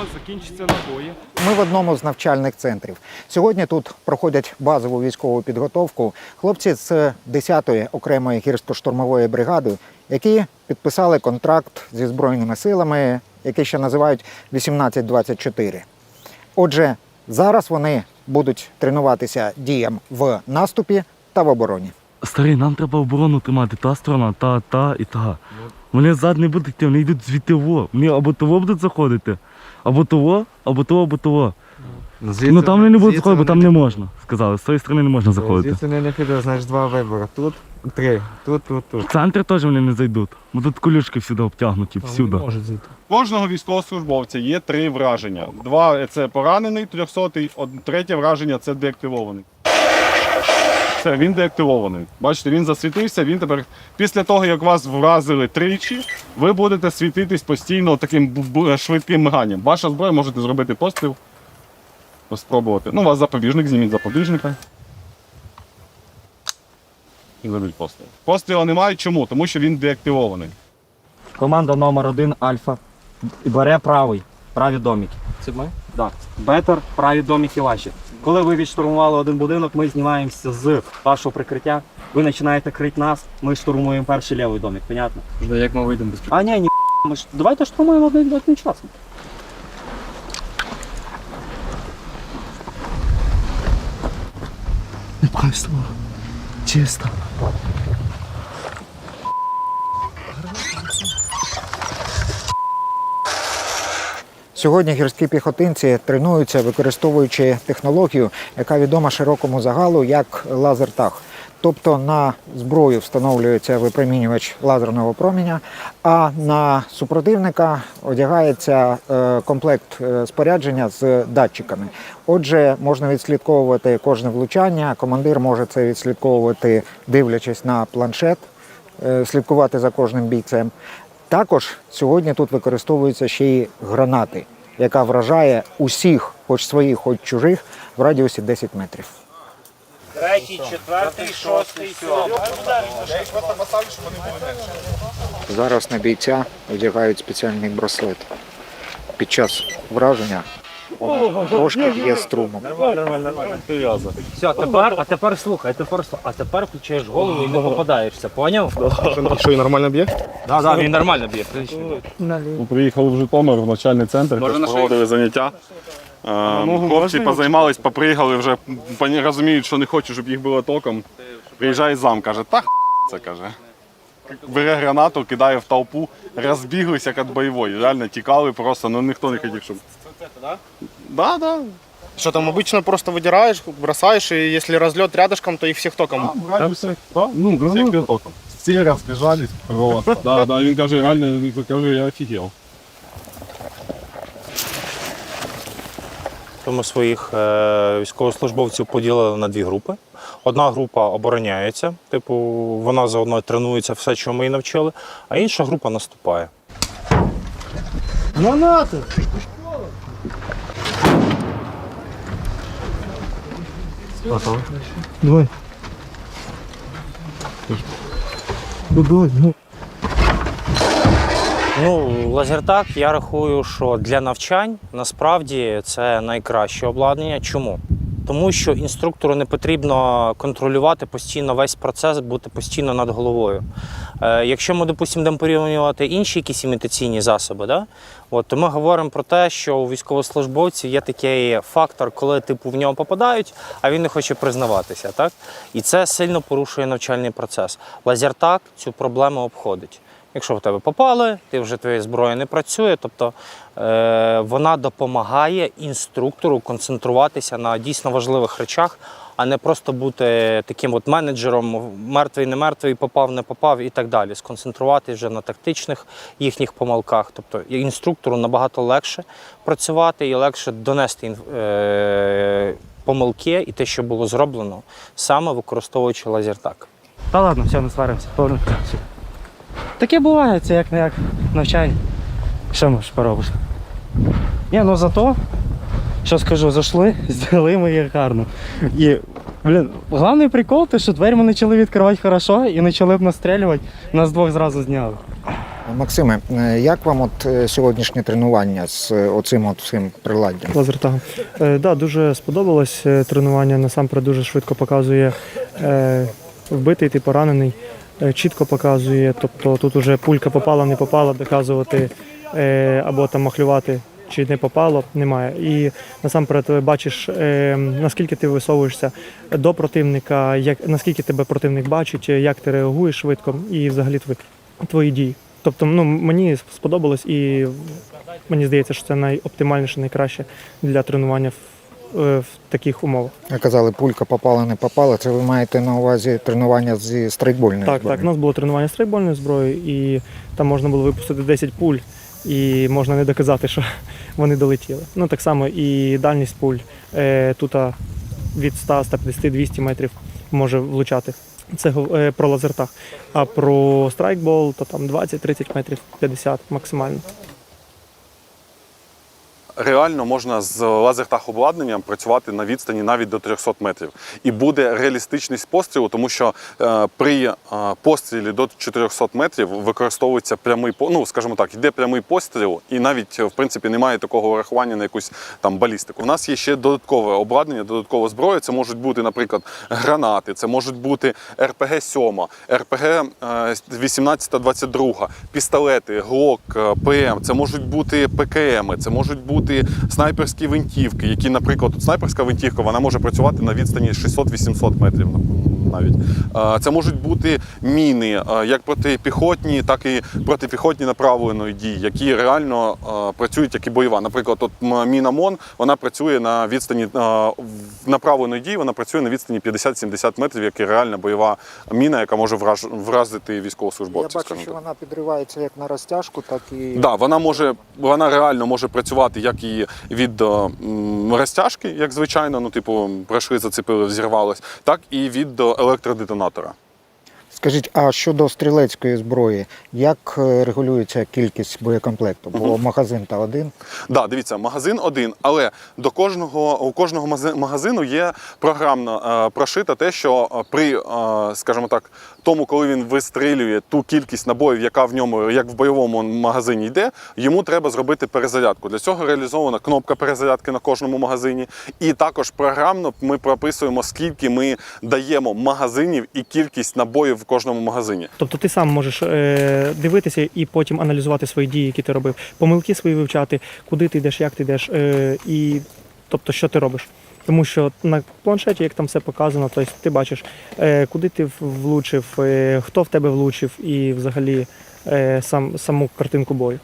вас закінчаться набої. Ми в одному з навчальних центрів. Сьогодні тут проходять базову військову підготовку хлопці з 10-ї окремої гірсько-штурмової бригади, які підписали контракт зі збройними силами, який ще називають 1824. Отже, зараз вони будуть тренуватися діям в наступі та в обороні. Старий, нам треба оборону тримати. Та сторона, та, та і та. Вони ззад не будуть вони йдуть звідти во. Вони або того будуть заходити, або того, або того, або того. Ну там вони не будуть заходити, бо там не можна. Сказали, з цієї сторони не можна заходити. Звідси не не піде, значить два вибори. Тут три, тут, тут, тут. В центр теж вони не зайдуть. Бо тут колючки всюди обтягнуті, всюди. Можуть зайти. Кожного військовослужбовця є три враження. Два це поранений, трьохсотий, од- третє враження це деактивований. Все, він деактивований. Бачите, він засвітився, він тепер, після того, як вас вразили тричі, ви будете світитись постійно таким швидким миганням. Ваша зброя можете зробити постріл. Спробувати. Ну, у вас запобіжник, зніміть запобіжника. І зробіть постріл. Постріла немає. Чому? Тому що він деактивований. Команда номер один Альфа бере правий, праві доміки. Це ми? Так. Бетер, праві доміки ваші. Коли ви відштурмували один будинок, ми знімаємося з вашого прикриття. Ви починаєте крити нас, ми штурмуємо перший лівий домик, понятно? Як ми вийдемо без А ні, ні, ми ж давайте штурмуємо один одночасно. Не пхай слово. Чисто. Сьогодні гірські піхотинці тренуються, використовуючи технологію, яка відома широкому загалу як лазертаг. Тобто на зброю встановлюється випромінювач лазерного проміння, а на супротивника одягається е, комплект е, спорядження з датчиками. Отже, можна відслідковувати кожне влучання. Командир може це відслідковувати, дивлячись на планшет, е, слідкувати за кожним бійцем. Також сьогодні тут використовуються ще й гранати, яка вражає усіх, хоч своїх, хоч чужих, в радіусі 10 метрів. Третій, четвертий, шостий, сьомий. Зараз на бійця одягають спеціальний браслет. Під час враження трошки є струмом. Все, тепер, а тепер слухай, а тепер, слухай, а тепер включаєш голову і не попадаєшся, поняв? Що, і нормально б'є? Так, так, він нормально б'є. Ми приїхали в Житомир в навчальний центр, теж проводили заняття. Е, Хлопці позаймались, поприїхали, вже поні- розуміють, що не хочуть, щоб їх було током. Приїжджає зам, каже, та х** це каже. Бере гранату, кидає в толпу, розбіглися як від бойової. Реально тікали просто, ну ніхто не хотів, щоб Да, да. Что там обычно просто выдираешь, бросаешь, и если разлет рядышком, то их всех током. Там все, ну, гранату током. Всі розбіжались просто. Да, да, він каже, реально, він каже, я офігел. То ми своїх е, військовослужбовців поділили на дві групи. Одна група обороняється, типу, вона заодно тренується все, що ми її навчили, а інша група наступає. Давай. Давай, ну. Ну, лазертак, я рахую, що для навчань насправді це найкраще обладнання. Чому? Тому що інструктору не потрібно контролювати постійно весь процес, бути постійно над головою. Е, якщо ми, допустимо, будемо порівнювати інші якісь імітаційні засоби, да? От, то ми говоримо про те, що у військовослужбовців є такий фактор, коли типу в нього попадають, а він не хоче признаватися. Так? І це сильно порушує навчальний процес. Лазертак цю проблему обходить. Якщо в тебе попали, ти вже твоя зброя не працює, тобто е, вона допомагає інструктору концентруватися на дійсно важливих речах, а не просто бути таким от менеджером, мертвий, не мертвий, попав, не попав і так далі. Сконцентруватися вже на тактичних їхніх помилках. Тобто інструктору набагато легше працювати і легше донести е, помилки і те, що було зроблено, саме використовуючи лазертак. Та ладно, все, не сваримося. Повернемо. Таке буває, це як не як навчання. Що можеш поробиш? Ні, ну зато, що скажу, зайшли, зняли ми їх гарно. І, блін, головний прикол, те, що двері ми почали відкривати хорошо і почали б настрілювати, нас двох зразу зняли. Максиме, е, як вам от е, сьогоднішнє тренування з е, оцим от всім приладдям? Лазертагом. Е, да, дуже сподобалось тренування. Насамперед дуже швидко показує е, вбитий ти поранений, е, чітко показує. Тобто тут уже пулька попала, не попала, доказувати е, або там махлювати. Чи не попало, немає. І насамперед ти бачиш, е, наскільки ти висовуєшся до противника, як, наскільки тебе противник бачить, як ти реагуєш швидко і взагалі твої, твої дії. Тобто, ну, мені сподобалось і Мені здається, що це найоптимальніше, найкраще для тренування в, е, таких умовах. Ви казали, пулька попала, не попала. Це ви маєте на увазі тренування зі страйкбольною Так, зброєю? так. У нас було тренування з стрейбольною зброєю, і там можна було випустити 10 пуль, і можна не доказати, що вони долетіли. Ну так само і дальність пуль е, тут від 100, 150, 200 метрів може влучати. Це е, про лазертаг. А про страйкбол то там 20-30 метрів, 50 максимально. Реально можна з лазертаг обладнанням працювати на відстані навіть до 300 метрів. І буде реалістичність пострілу, тому що е, при е, пострілі до 400 метрів використовується прямий ну, скажімо так, йде прямий постріл, і навіть в принципі немає такого врахування на якусь там балістику. У нас є ще додаткове обладнання, додаткова зброя. Це можуть бути, наприклад, гранати, це можуть бути РПГ 7, РПГ е, 18-22, пістолети, ГЛОК, е, ПМ, це можуть бути ПКМ, це можуть бути снайперські винтівки, які, наприклад, снайперська винтівка, вона може працювати на відстані 600-800 метрів навіть. Е, Це можуть бути міни, е, як протипіхотні, так і протипіхотні направленої дії, які реально е, працюють як і бойова. Наприклад, от міна МОН, вона працює на відстані направленої дії, вона працює на відстані 50-70 метрів, як і реальна бойова міна, яка може вразити Я військовослужбовців. бачу, що вона підривається як на розтяжку, так і Да, вона може, вона реально може працювати як і від розтяжки, як звичайно, ну типу пройшли, зацепили, взірвалось, так і від електродетонатора. Скажіть, а щодо стрілецької зброї, як е, регулюється кількість боєкомплекту? Бо магазин та один. Да, дивіться, магазин один, але до кожного у кожного магазину є програмно е, прошита те, що е, при, е, скажімо так, тому, коли він вистрілює ту кількість набоїв, яка в ньому, як в бойовому магазині йде, йому треба зробити перезарядку. Для цього реалізована кнопка перезарядки на кожному магазині. І також програмно ми прописуємо, скільки ми даємо магазинів і кількість набоїв кожному магазині. Тобто ти сам можеш е, дивитися і потім аналізувати свої дії, які ти робив, помилки свої вивчати, куди ти йдеш, як ти йдеш, е, і тобто, що ти робиш. Тому що на планшеті, як там все показано, тобто ти бачиш, е, куди ти влучив, е, хто в тебе влучив, і взагалі е, сам, саму картинку бою.